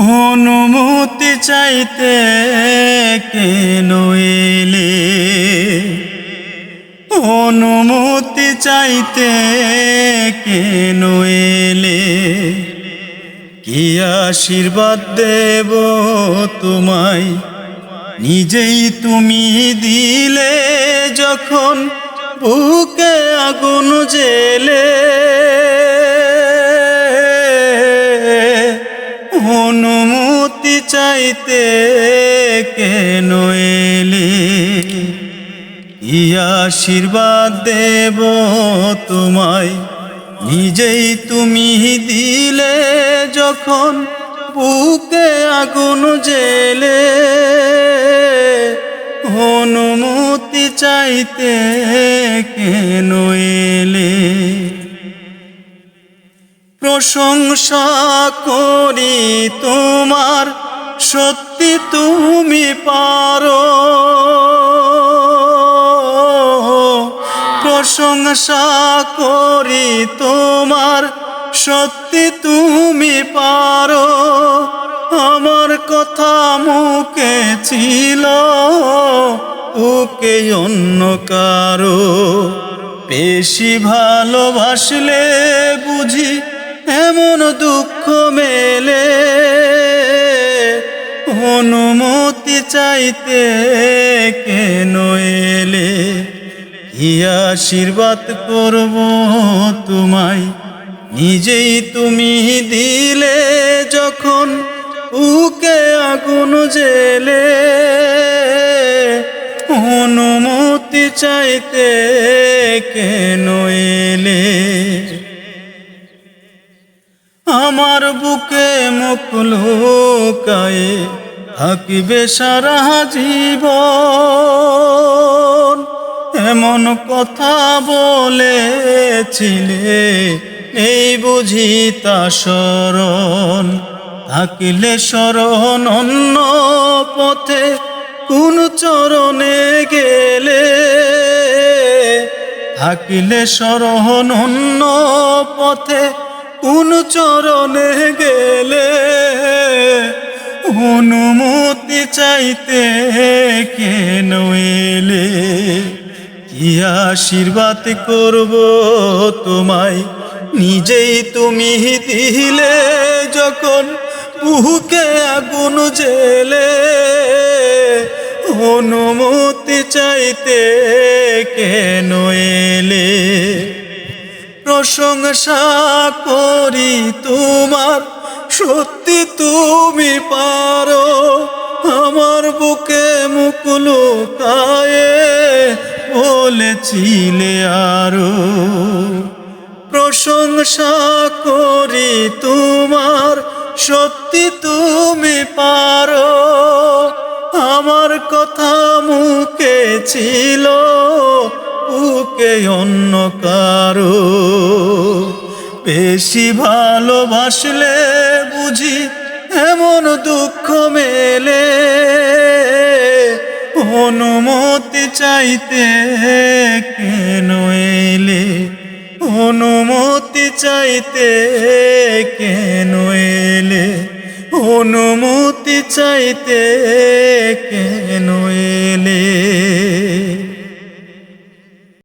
অনুমতি চাইতে কেন অনুমতি চাইতে কেন কি আশীর্বাদ দেব তোমায়? নিজেই তুমি দিলে যখন বুকে আগুন জেলে। চাইতে কেন এলে? আশীর্বাদ দেব তোমায়। নিজেই তুমি দিলে যখন বুকে আগুন জেলে অনুমতি চাইতে কেন এলে? প্রশংসা করি তোমার সত্যি তুমি পারো। প্রশংসা করি তোমার, সত্যি তুমি পারো। আমার কথা মুখে ছিল, ওকে অন্য কারও। বেশি ভালোবাসলে বুঝি এমন দুঃখ মেলে। অনুমতি চাইতে কেন এলে? কি আশীর্বাদ করব তোমায়? নিজেই তুমি দিলে যখন উকে আগুন জেলে অনুমতি চাইতে কেন এলে? আমার বুকে মুখ লুকায়ে থাকিবে সারা জীবন। এমন কথা বলেছিলে, এই বুঝি তা স্মরণ। থাকিলে স্মরণ অন্য পথে, কোন চরণে গেলে? থাকিলে স্মরণ অন্য পথে, কোন চরণে গেলে? অনুমতি চাইতে কেন এলে কি আশীর্বাদ করব তোমায়? নিজেই তুমি দিলে যখন বুকে আগুন জেলে অনুমতি চাইতে কেন এলে প্রশংসা করি তোমার সত্যি তুমি পারো, আমার বুকে মুখ কায়ে বলেছিলে আরও। প্রশংসা করি তোমার, সত্যি তুমি পারো। আমার কথা মুখে ছিল, বুকে অন্য কারও। বেশি ভালোবাসলে বুঝি এমন দুঃখ মেলে। অনুমতি চাইতে কেন এলে? অনুমতি চাইতে কেন এলে? অনুমতি চাইতে কেন এলে?